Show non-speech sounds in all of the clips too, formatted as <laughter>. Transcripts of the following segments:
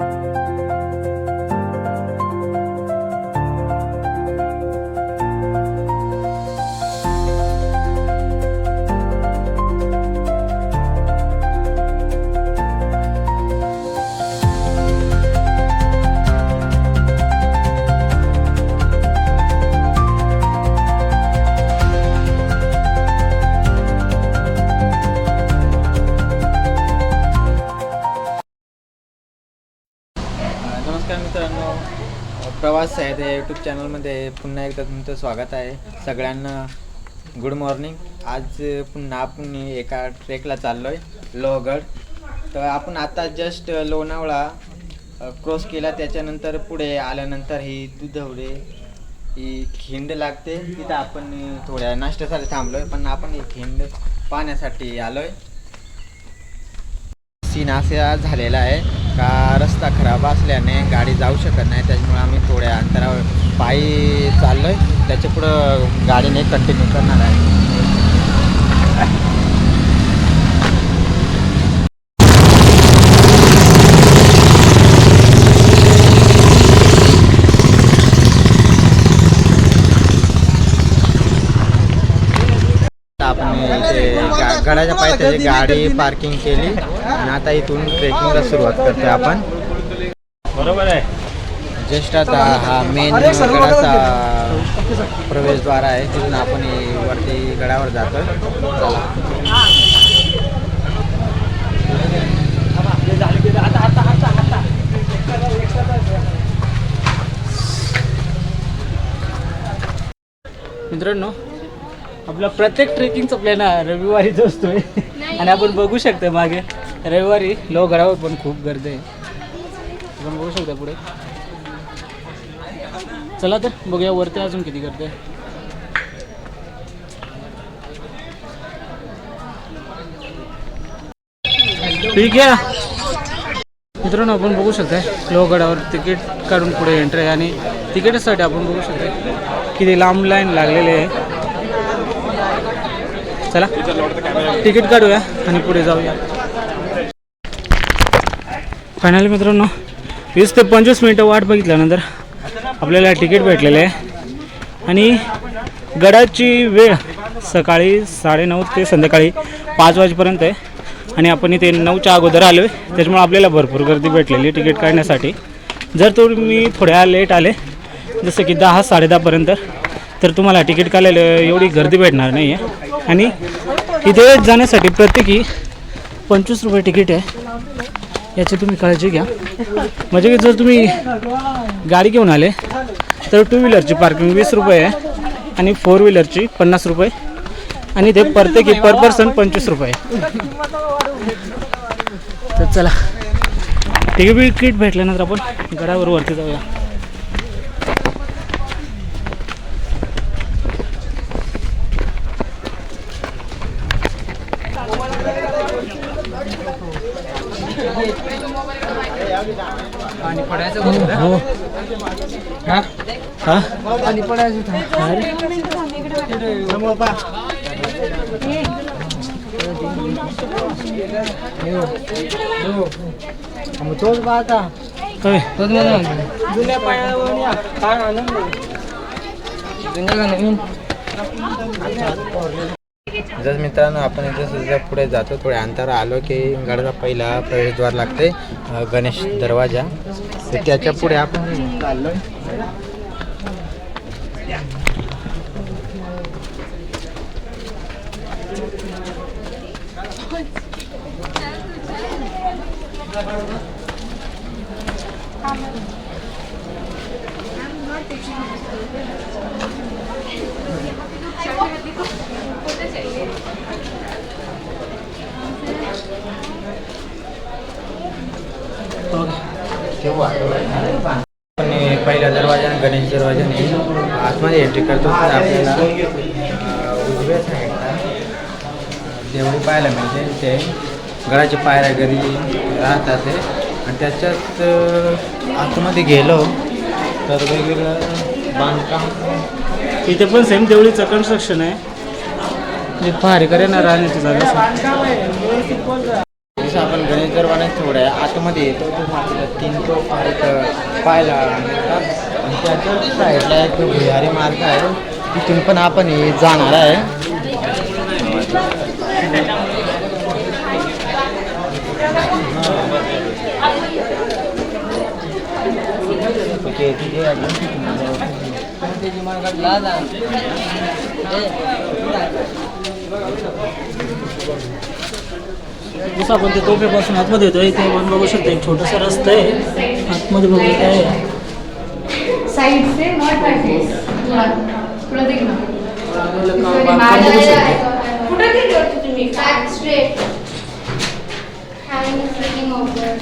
you आहे YouTube चॅनलमध्ये पुन्हा एकदा तुमचं स्वागत आहे. सगळ्यांना गुड मॉर्निंग आज पुन्हा आपण एका ट्रेकला चाललो आहे लोहगड. तर आपण आता जस्ट लोणावळा क्रॉस केला. त्याच्यानंतर पुढे आल्यानंतर ही दुधवडे ही खिंड लागते. तिथं आपण थोड्या नाश्त्यासाठी थांबलो आहे पण आपण ही खिंड पाहण्यासाठी आलो आहे सीन असा झालेला आहे. का रस्ता खराब असल्याने गाडी जाऊ शकत नाही त्याच्यामुळे आम्ही थोड्या अंतरावर पायी चाललो आहे त्याच्या पुढं गाडीने कंटिन्यू करणार आहे आता आपण इथे गडाच्या पायथ्याची गाडी पार्किंग केली. आणि आता इथून ट्रेकिंगला सुरुवात करतोय आपण. बरोबर आहे. जस्ट आता हा मेन गडाचा प्रवेशद्वार आहे. तिथून आपण वरती गडावर चला. मित्रांनो आपला प्रत्येक ट्रेकिंगचा प्लॅन हा रविवारीच असतोय. आणि आपण बघू शकतो मागे. रविवारी लोहगडावर पण खूप गर्दी आहे. आपण बघू शकता पुढे. चला तर बघूया वरती अजून किती गर्दी आहे. ठीक आहे. मित्रांनो आपण बघू शकताय लोहगडावर तिकीट काढून पुढे एंट्री आहे आणि तिकीटसाठी आपण बघू शकताय किती लांब लाईन लागलेली आहे. चला. तिकीट काढूया आणि पुढे जाऊया. फायनली मित्रांनो वीस ते पंचवीस मिनटं वाट बघितल्यानंतर आपल्याला तिकीट भेटलेलं आहे. आणि गडाची वेळ सकाळी साडेनऊ ते संध्याकाळी पाच वाजेपर्यंत आहे. आणि आपण इथे नऊच्या अगोदर आलो आहे त्याच्यामुळे आपल्याला भरपूर गर्दी भेटलेली आहे तिकीट काढण्यासाठी. जर तुम्ही थोड्या लेट आले जसं की दहा साडेदहापर्यंत तर तुम्हाला तिकीट काढायला एवढी गर्दी भेटणार नाही आहे आणि इथे जाण्यासाठी प्रत्येकी पंचवीस रुपये तिकीट आहे. याची तुम्ही काळजी घ्या. म्हणजे की जर तुम्ही गाडी घेऊन आले तर टू व्हीलरची पार्किंग वीस रुपये आहे आणि फोर व्हीलरची पन्नास रुपये. आणि ते प्रत्येकी पर पर्सन पंचवीस रुपये तर चला. तिकीट भेटल्यानंतर आपण गडावर वरती जाऊया. तोच पाहता तोच जुन्या पायावर या काय आनंद जुन्या का नवीन जर मित्रांनो आपण इथे सुद्धा पुढे जातो. थोड्या अंतर आलो की गडाचा पहिला प्रवेशद्वार लागते गणेश दरवाजा. तर त्याच्या पुढे आपण चाललोय. पहिल्या दरवाजाने गणेश दरवाजाने आतमध्ये एंट्री करतो तर आपल्याला उजव्या साईडला देवळी पाहायला मिळते. ते गडाच्या पायऱ्या घरी राहतात ते. आणि त्याच्यात आतमध्ये गेलो तर वेगवेगळं बांधकाम इथे पण सेम तेवढीचं कन्स्ट्रक्शन आहे. म्हणजे ना राहण्याची जागा जसं आपण गणेश दरबारात थोड्या आतमध्ये येतो तो मातीला तीन तो पार्क पाहायला आणि त्याच्या साईडला एक भुयारी मार्ग आहे. तिथून पण आपण हे जाणार आहे. तिथे तिथून जाऊ. जसं आपण ते तोफेपासून आतमध्ये येतो इथे आपण बघू शकतो एक छोटासा रस्ता आहे. आतमध्ये बघू काय साइड से नॉट बाय फेस थोडं दे ना कुठे गेली तुम्ही? Back straight hand flicking over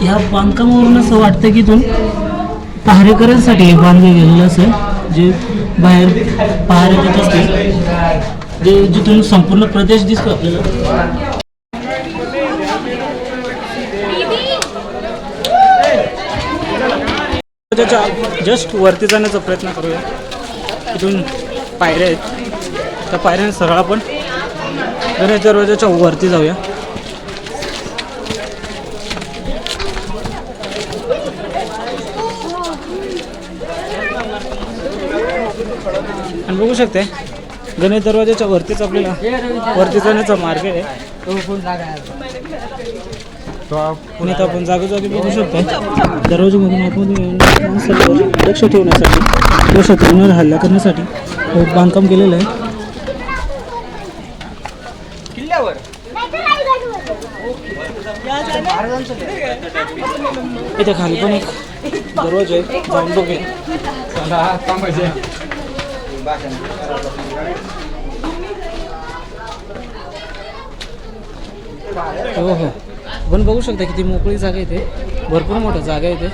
ह्या बांधकामावरून असं वाटतं की इथून पहारेकऱ्यांसाठी हे बांधलं गेलेलं असं जे बाहेर पहारे देत असते जे जिथून संपूर्ण प्रदेश दिसतो आपल्याला. त्याच्या जस्ट वरती जाण्याचा प्रयत्न करूया. इथून पायऱ्या आहेत. त्या पायऱ्या सरळ आपण गणेश दरवाजाच्या वरती जाऊया. आणि बघू शकते गणेश दरवाजाच्या वरतीच आपल्याला वरती जाण्याचा मार्ग आहे. आणि तर आपण जागोजागी बघू शकतो दरवाजामधून आतमध्ये लक्ष ठेवण्यासाठी किंवा शत्रूंवर हल्ला करण्यासाठी बांधकाम केलेलं आहे. इथे खाली पण एक दरवाजा आहे जाऊन बघूया. हो हो पण बघू शकता किती मोकळी जागा इथे. भरपूर मोठं जागा आहे इथे.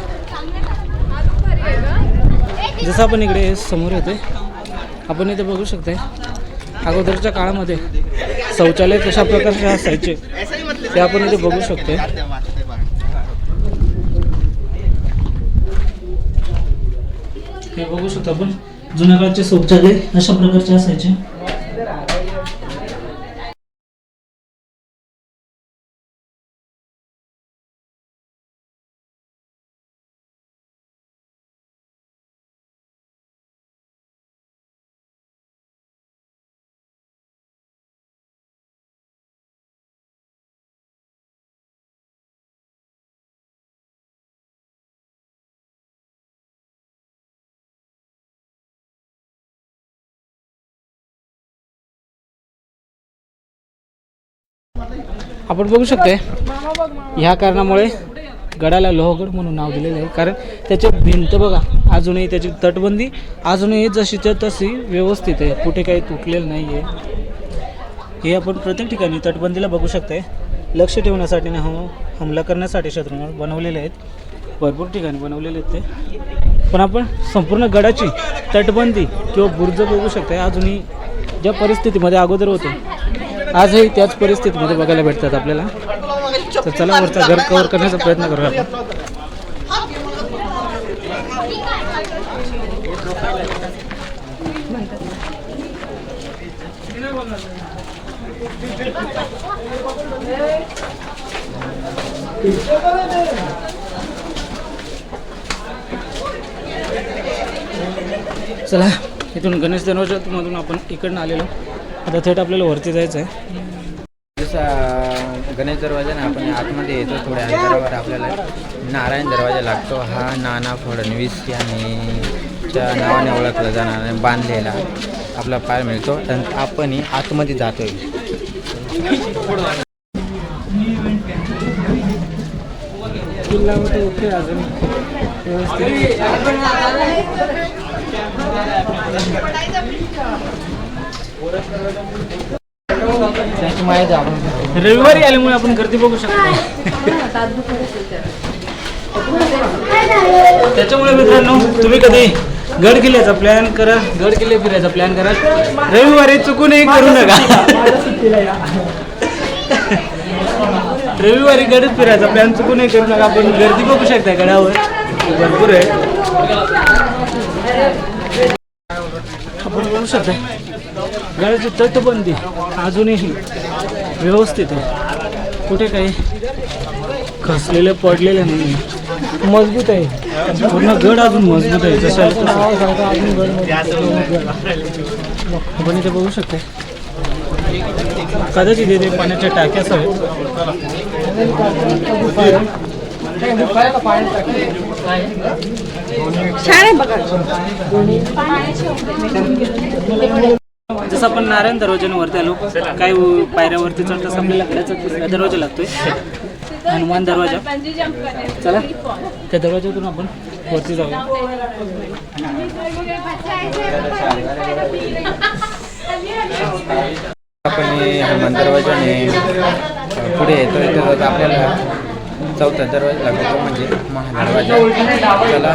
जसं आपण इकडे समोर येते आपण इथे बघू शकते अगोदरच्या काळामध्ये शौचालय कशा प्रकारचे असायचे ते आपण इथे बघू शकते हे बघू शकतो आपण. जुन्या काळचे शौचालय अशा प्रकारचे असायचे. आपण बघू शकते ह्या कारणामुळे गडाला लोहगड म्हणून नाव दिलेलं आहे. कारण त्याची भिंत बघा अजूनही त्याची तटबंदी अजूनही जशीच्या तशी व्यवस्थित आहे. कुठे काही तुटलेलं नाही आहे हे आपण प्रत्येक ठिकाणी तटबंदीला बघू शकते लक्ष ठेवण्यासाठी ना हम हो, हमला करण्यासाठी शत्रूंवर बनवलेले आहेत. भरपूर ठिकाणी बनवलेले आहेत ते. पण आपण संपूर्ण गडाची तटबंदी किंवा बुर्ज बघू शकते अजूनही ज्या परिस्थितीमध्ये अगोदर होते आजही त्याच परिस्थितीमध्ये बघायला भेटतात आपल्याला. तर चला वरचा घर कव्हर करण्याचा प्रयत्न करूया आपण. चला इथून गणेश दरवाजामधून आपण इकडनं आलेलो. आता थेट आपल्याला वरती जायचं आहे जसं गणेश दरवाजा ना आपण आतमध्ये येतो थोड्या अंतरावर आपल्याला नारायण दरवाजा लागतो. हा नाना फडणवीस यांनी च्या नावाने ओळखला जाणार बांधलेला आपला पाय मिळतो. आणि आपणही आतमध्ये जातोय. किल्ला ओके अजून व्यवस्थित रविवारी आल्यामुळे आपण गर्दी बघू शकतो. त्याच्यामुळे मित्रांनो तुम्ही कधी गड किल्ल्याचा प्लॅन करा गड किल्ले फिरायचा प्लॅन करा. रविवारी चुकूनही करू नका. रविवारी गड फिरायचा प्लॅन चुकूनही करू नका. आपण गर्दी बघू शकता गडावर. भरपूर आहे. आपण बघू शकता गडाची तटबंदी अजूनही व्यवस्थित आहे. कुठे काही खसलेले पडलेले नाही मजबूत आहे. पूर्ण गड अजून मजबूत आहे. जसं आपण इथे बघू शकते. कदाचित इथे पाण्याच्या टाक्या आहेत. जसं आपण नारायण दरवाज्यांवरती आलो काही पायऱ्यावरती चढताच आपल्याला गडाचा दरवाजा लागतोय. हनुमान दरवाजा. चला त्या दरवाजातून आपण वरती जाऊया. आपण हे हनुमान दरवाजाने पुढे येतो. तर आपल्याला चौथा दरवाजा लागतो म्हणजे महादरवाजा. त्याला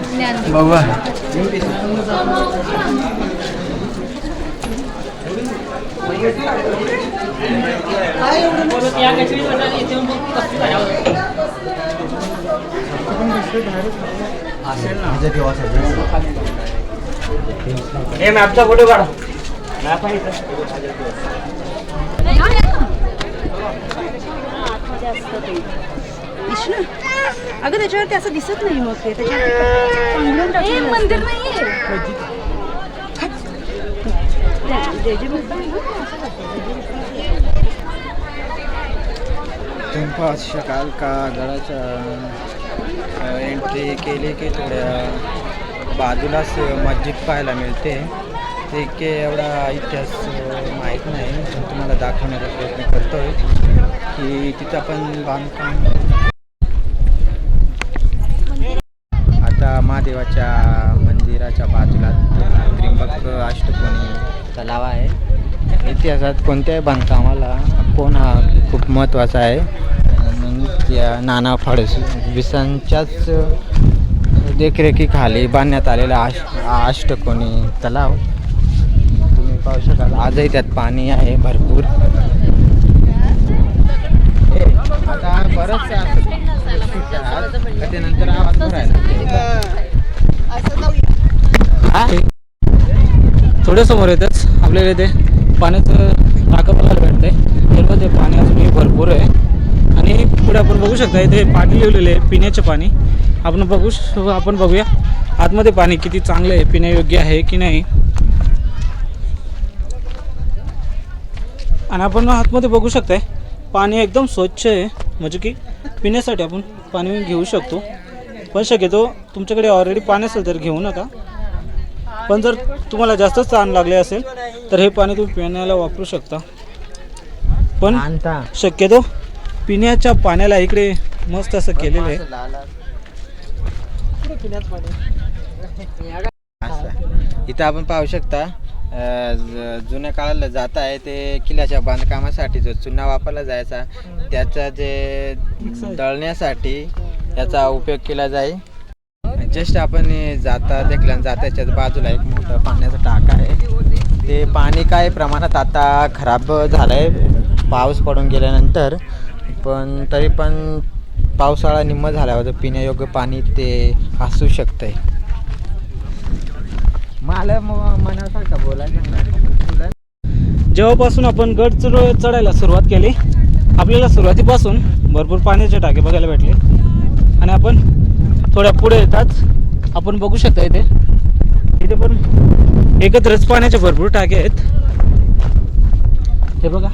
बघा विष्णू अगं त्याच्यावरती असं दिसत नाही मग ते. त्याच्यावरती मंदिर पाहू शकाल का गडाच्या एंट्री केली की थोड्या बाजूलाच मस्जिद पाहायला मिळते. ते की एवढा इतिहास माहीत नाही. तुम्हाला दाखवण्याचा प्रयत्न करतोय की तिथं पण बांधकाम आता महादेवाच्या मंदिराच्या बाजूला त्रिंबक अष्टकोनी तलाव आहे. इतिहासात कोणत्याही बांधकामाला कोण हा खूप महत्त्वाचा आहे. आणि त्या नाना फडणवीसांच्याच देखरेखीखाली बांधण्यात आलेला आश अष्टकोनी तलाव. तुम्ही पाहू शकाल आजही त्यात पाणी आहे भरपूर. आता बरंच त्यानंतर आवाज हा? थोड्या समोर येतच. आपल्याला इथे पाण्याचं टाकं बघायला भेटतंय. ते पाणी अजूनही भरपूर आहे. आणि पुढे आपण बघू शकता इथे पाणी लिहिलेलं आहे पिण्याचे पाणी. आपण बघू आपण बघूया आतमध्ये पाणी किती चांगलं आहे पिण्यायोग्य आहे की नाही. आणि आपण आतमध्ये बघू शकताय पाणी एकदम स्वच्छ आहे. म्हणजे की पिण्यासाठी आपण पाणी घेऊ शकतो. पण शक्यतो तुमच्याकडे ऑलरेडी पाणी असेल तर घेऊ नका. पण जर तुम्हाला जास्तच ताण लागले असेल तर हे पाणी तुम्ही पिण्याला वापरू शकता. पण शक्यतो पिण्याच्या पाण्याला इकडे मस्त असं केलेलं आहे. इथं आपण पाहू शकता जुन्या काळाला जात आहे ते किल्ल्याच्या बांधकामासाठी जो चुना वापरला जायचा त्याचा जे दळण्यासाठी याचा उपयोग केला जाईल जस्ट आपण जाता देखल्या जात्याच्या बाजूला एक मोठं पाण्याचा टाक आहे. ते पाणी काय प्रमाणात आता खराब झालं आहे पाऊस पडून गेल्यानंतर पण तरी पण पावसाळा निम्म झाल्यावर पिण्यायोग्य पाणी ते असू शकतंय. मला म- मनासारखं बोलायचं जेव्हापासून आपण गड चढ चढायला सुरुवात केली आपल्याला सुरुवातीपासून भरपूर पाण्याचे टाके बघायला भेटले. आणि आपण थोड्या पुढे येतात. आपण बघू शकता इथे. इथे पण एकत्रच पाण्याचे भरपूर टाके आहेत. हे बघा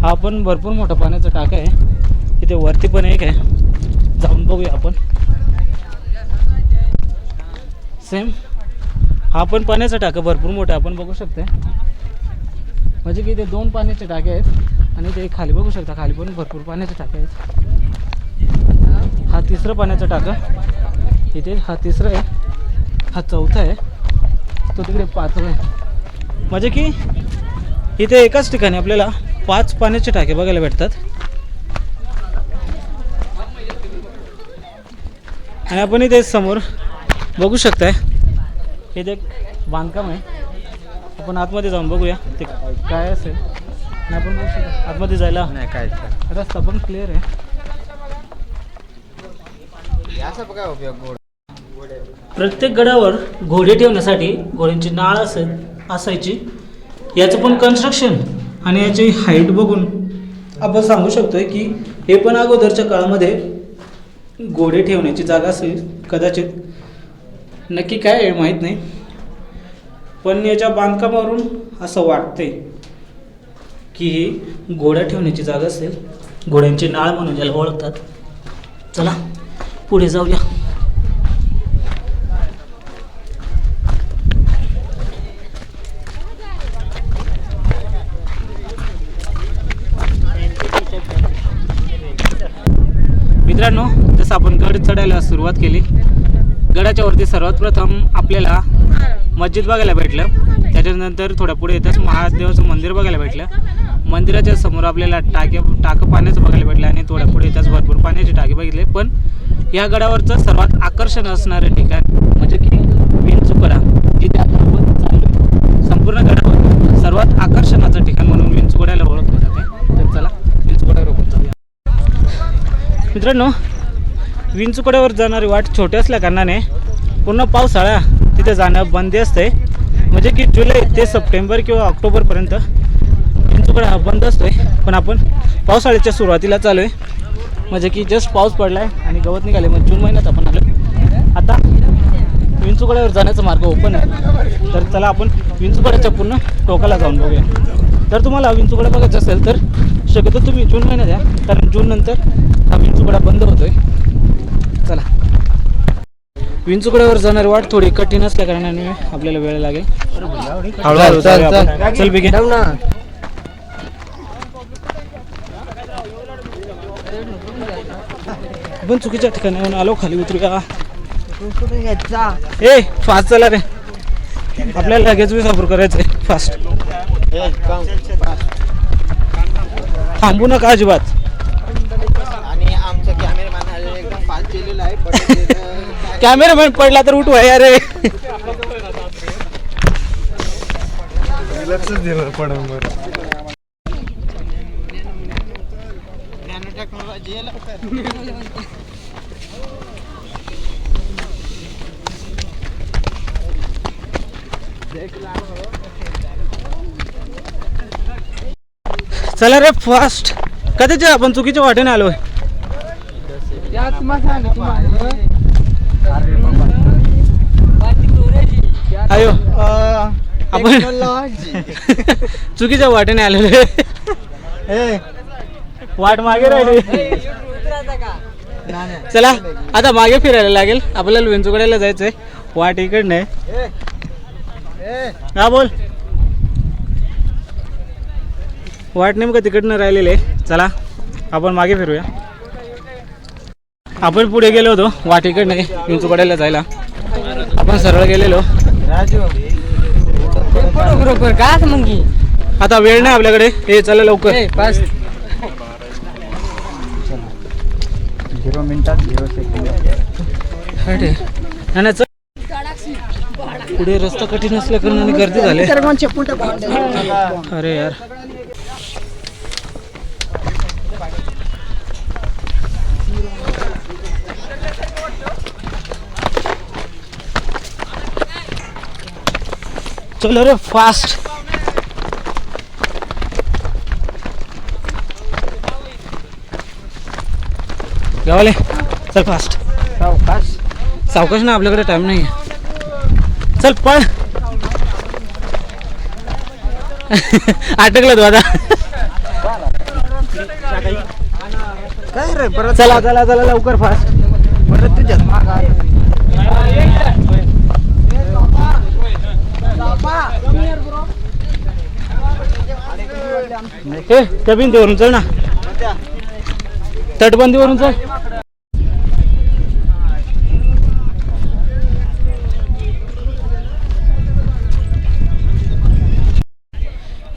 हा पण भरपूर मोठा पाण्याचा टाका आहे. इथे वरती पण एक आहे. जाऊन बघूया आपण. सेम हा पण पाण्याचा टाका भरपूर मोठा आपण बघू शकता म्हणजे की इथे दोन पाण्याचे टाके आहेत. आणि ते खाली बघू शकता. खाली पण भरपूर पाण्याचे टाके आहेत. हा तिसरं पाण्याचा टाका. इथे हा तिसरा आहे. हा चौथा आहे. तो तिकडे पाचवा आहे. म्हणजे की इथे एकाच ठिकाणी आपल्याला पाच पाण्याचे टाके बघायला भेटतात. आणि आपण इथे समोर बघू शकताय. हे जे बांधकाम आहे. आपण आतमध्ये जाऊन बघूया ते काय असेल. आणि आपण बघू शकतो आतमध्ये जायला नाही काय रस्ता पण क्लिअर आहे. याचा बघा उपयोग? प्रत्येक गडावर घोडे ठेवण्यासाठी घोड्यांची नाळ असेल असायची. याचं पण कन्स्ट्रक्शन आणि याची हाईट बघून आपण सांगू शकतोय की हे पण अगोदरच्या काळामध्ये घोडे ठेवण्याची जागा असेल कदाचित. नक्की काय आहे माहीत नाही. पण याच्या बांधकामावरून असं वाटतंय की ही घोड्या ठेवण्याची जागा असेल. घोड्यांची नाळ म्हणून ज्याला ओळखतात. चला पुढे जाऊया. मित्रांनो जसं आपण गड चढायला सुरुवात केली गडाच्या वरती सर्वात प्रथम आपल्याला मस्जिद बघायला भेटलं. त्याच्यानंतर थोड्या पुढे येतच महादेवाचं मंदिर बघायला भेटलं. मंदिराच्या समोर आपल्याला टाके टाकं पाण्याचं बघायला भेटलं आणि थोड्या पुढे येतच भरपूर पाण्याचे टाके बघितले. पण या गडावरचं सर्वात आकर्षण असणारं ठिकाण म्हणजे की विंचुकडा जिथे आपण संपूर्ण गडावर सर्वात आकर्षणाचं ठिकाण म्हणून विंचुकड्याला ओळखलं जाते तर चला विंचुकड्यावर रोखून जाऊया मित्रांनो विंचुकड्यावर जाणारी वाट छोटी असल्या कारणाने पूर्ण पावसाळा तिथे जाणं बंदी असते. म्हणजे की जुलै ते सप्टेंबर किंवा ऑक्टोबरपर्यंत विंचुकडा हा बंद असतो आहे पण आपण पावसाळ्याच्या सुरुवातीला चालू आहे म्हणजे की जस्ट पाऊस पडला आहे आणि गवत निघाले मग जून महिन्यात आपण आलो आता विंचुकड्यावर जाण्याचा मार्ग ओपन आहे. तर त्याला आपण विंचुकड्याच्या पूर्ण टोकाला जाऊन बघूया. जर तुम्हाला विंचुकडा बघायचं असेल तर शक्यतो तुम्ही जून महिन्यात या कारण जून नंतर विंचुकडा बंद होतोय. चला. विंचुकड्यावर जाणारी वाट थोडी कठीण असल्या कारणाने आपल्याला वेळ लागेल. चल, बिगे. आपण चुकीच्या ठिकाणी आलो खाली उतरूया. ए फास्ट चला रे. आपल्याला लगेच विसापूर करायचंय फास्ट थांबू नका अजिबात. कॅमेरामॅन पडला तर उठवाय अरे. लवकर. चला रे फास्ट कधीचे आपण चुकीच्या वाटेने आलोय? या तुम्हाला सांग तुम्हाला अयो. अं, आपण. <laughs> चुकीच्या वाटेने आलेलो वाट मागे राहिली. चला आता मागे फिरायला लागेल. आपल्याला विंचुकड्याला जायचंय. वाट इकडनं आहे. ए, हा बोल. वाट नेमकं तिकडनं राहिलेले चला आपण मागे फिरूया. आपण पुढे गेलो होतो वाट इकडनं आहे, विंचुकड्याला जायला आपण सरळ गेलेलो राजू बरोबर काय असं मग की? आता वेळ नाही आपल्याकडे हे चला लवकर पाच झिरो मिनिटात झिरो सेकंड. नाही, नाही. पुढे रस्ता कठीण असल्या कारणाने गर्दी झाली अरे यार चलो रे फास्ट गावाले चल फास्ट सावकाश सावकाश ना आपल्याकडे टाइम नाही चल पळ. अटकलं तू आता. काय रे परत चला चला चला लवकर फास्ट परत तुझ्यात माग ए त्या भिंतीवरून चल ना. तटबंदीवरून चल.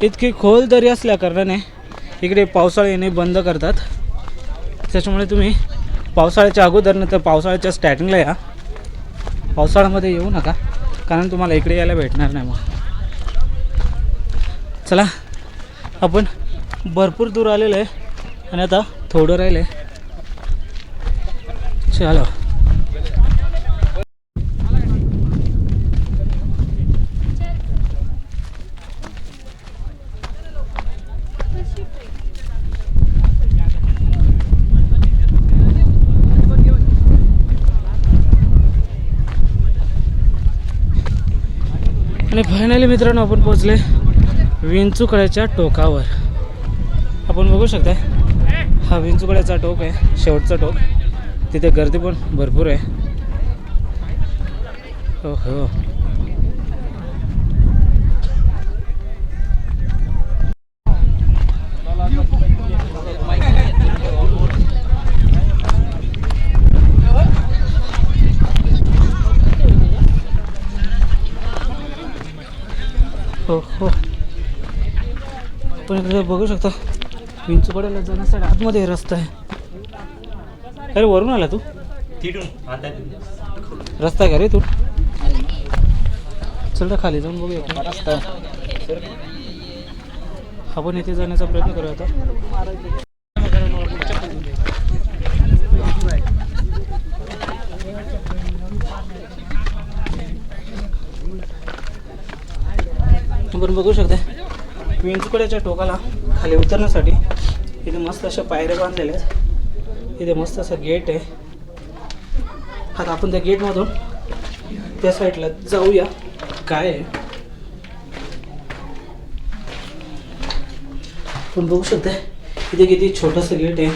इतकी खोल दरी असल्या कारणाने इकडे पावसाळा येणे बंद करतात. त्याच्यामुळे तुम्ही पावसाळ्याच्या अगोदर तर पावसाळ्याच्या स्टार्टिंगला या. पावसाळ्यामध्ये येऊ नका कारण तुम्हाला इकडे यायला भेटणार नाही मग. चला. आपण भरपूर दूर आलेलो आहे आणि आता थोडं राहिलं आहे. चला. आणि फायनली मित्रांनो आपण पोचले विंचुकड्याच्या टोकावर. आपण बघू शकता हा विंचुकड्याचा टोक आहे शेवटचा टोक. तिथे गर्दी पण भरपूर आहे. हो हो हो हो आपण इकडे बघू शकता. विंचुकड्याला जाण्यासाठी आतमध्ये रस्ता आहे. अरे वरून आला तू? रस्ता आहे का रे तू? चल ना खाली जाऊन बघूया. रस्ता आहे. आपण इथे जाण्याचा प्रयत्न करूया आता. आपण बघू शकता. विंचुकड्याच्या टोकाला खाली उतरण्यासाठी इथे मस्त अशा पायऱ्या बांधलेल्या आहेत. इथे मस्त असं गेट आहे. आता आपण त्या गेटमधून त्या साईडला जाऊया. काय आहे? आपण बघू शकता इथे किती छोटस गेट आहे.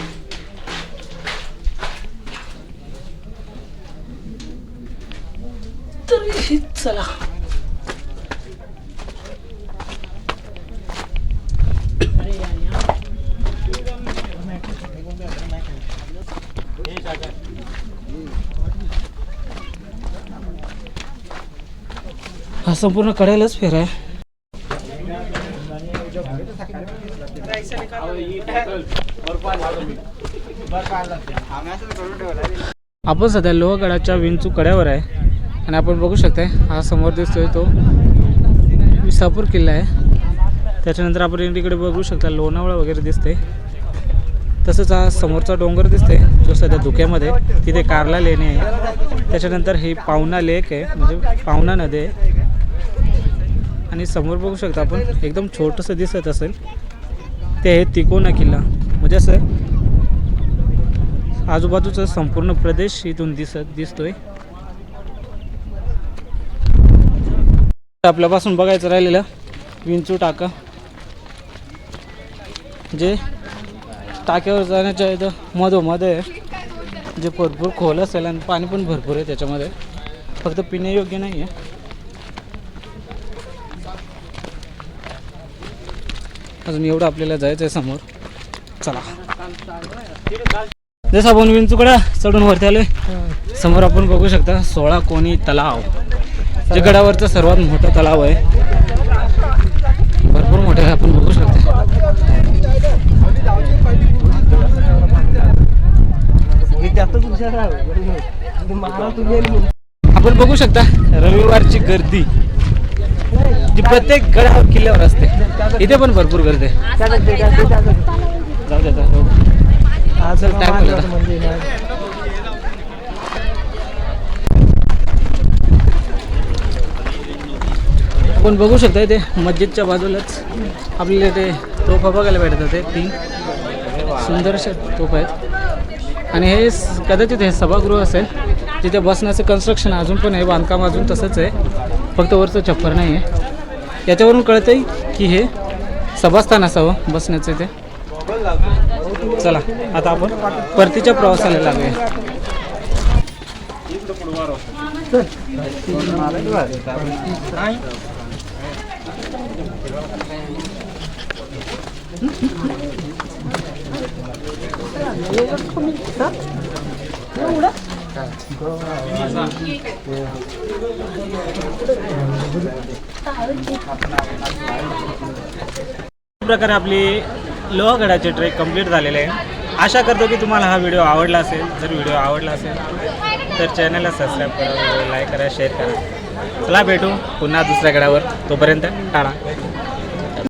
तर चला. संपूर्ण कड्यालाच फेर आहे. आपण सध्या लोहगडाच्या विंचू कड्यावर आहे. आणि आपण बघू शकताय हा समोर दिसतोय तो विसापूर किल्ला आहे. त्याच्यानंतर आपण इकडे बघू शकता लोणावळा वगैरे दिसते तसंच हा समोरचा डोंगर दिसते जो सध्या धुक्यामध्ये तिथे कारला लेणी आहे. त्याच्यानंतर ही पावना लेक आहे म्हणजे पावना नदी आहे. आणि समोर बघू शकता आपण एकदम छोटंसं दिसत असेल. ते आहे तिकोना किल्ला. म्हणजे असं आजूबाजूचा संपूर्ण प्रदेश इथून दिसत दिसतोय. आपल्यापासून बघायचं राहिलेलं विंचू टाका. जे टाक्यावर जाण्याच्या इथं मधोमध आहे. जे भरपूर खोल असेल आणि पाणी पण भरपूर आहे त्याच्यामध्ये. फक्त पिण्यायोग्य नाही आहे अजून एवढं आपल्याला जायचं आहे समोर. चला. जसं आपण विंचुकडा चढून वरती आलोय. समोर आपण बघू शकता सोळा कोणी तलाव. जे गडावरचं सर्वात मोठं तलाव आहे. भरपूर मोठं आहे आपण बघू शकता. आपण बघू शकता रविवारची गर्दी. जी प्रत्येक गडावर किल्ल्यावर असते. इथे पण भरपूर गर्दी आहे. जाऊ जाऊ झाला. आता. आपण बघू शकता इथे मस्जिदच्या बाजूलाच आपल्याला ते तोफा बघायला भेटतात ते तीन सुंदर तोफ आहेत. आणि हे स- कदाचित हे सभागृह असेल. तिथे बसण्याचं कन्स्ट्रक्शन अजून पण आहे बांधकाम अजून तसंच आहे. फक्त वरचं छप्पर नाही आहे याच्यावरून कळतंय की हे सभास्थान असावं बसण्याचं इथे. चला आता आपण परतीच्या प्रवासाला लागूया. प्रकारे आपली लोहगडाचे ट्रेक कंप्लीट झालेले आहे. आशा करतो की तुम्हाला हा व्हिडिओ आवडला असेल. जर व्हिडिओ आवडला असेल तर चॅनलला सबस्क्राईब करा लाईक करा शेअर करा. चला भेटू पुन्हा दुसऱ्या गडावर. तोपर्यंत टाळा.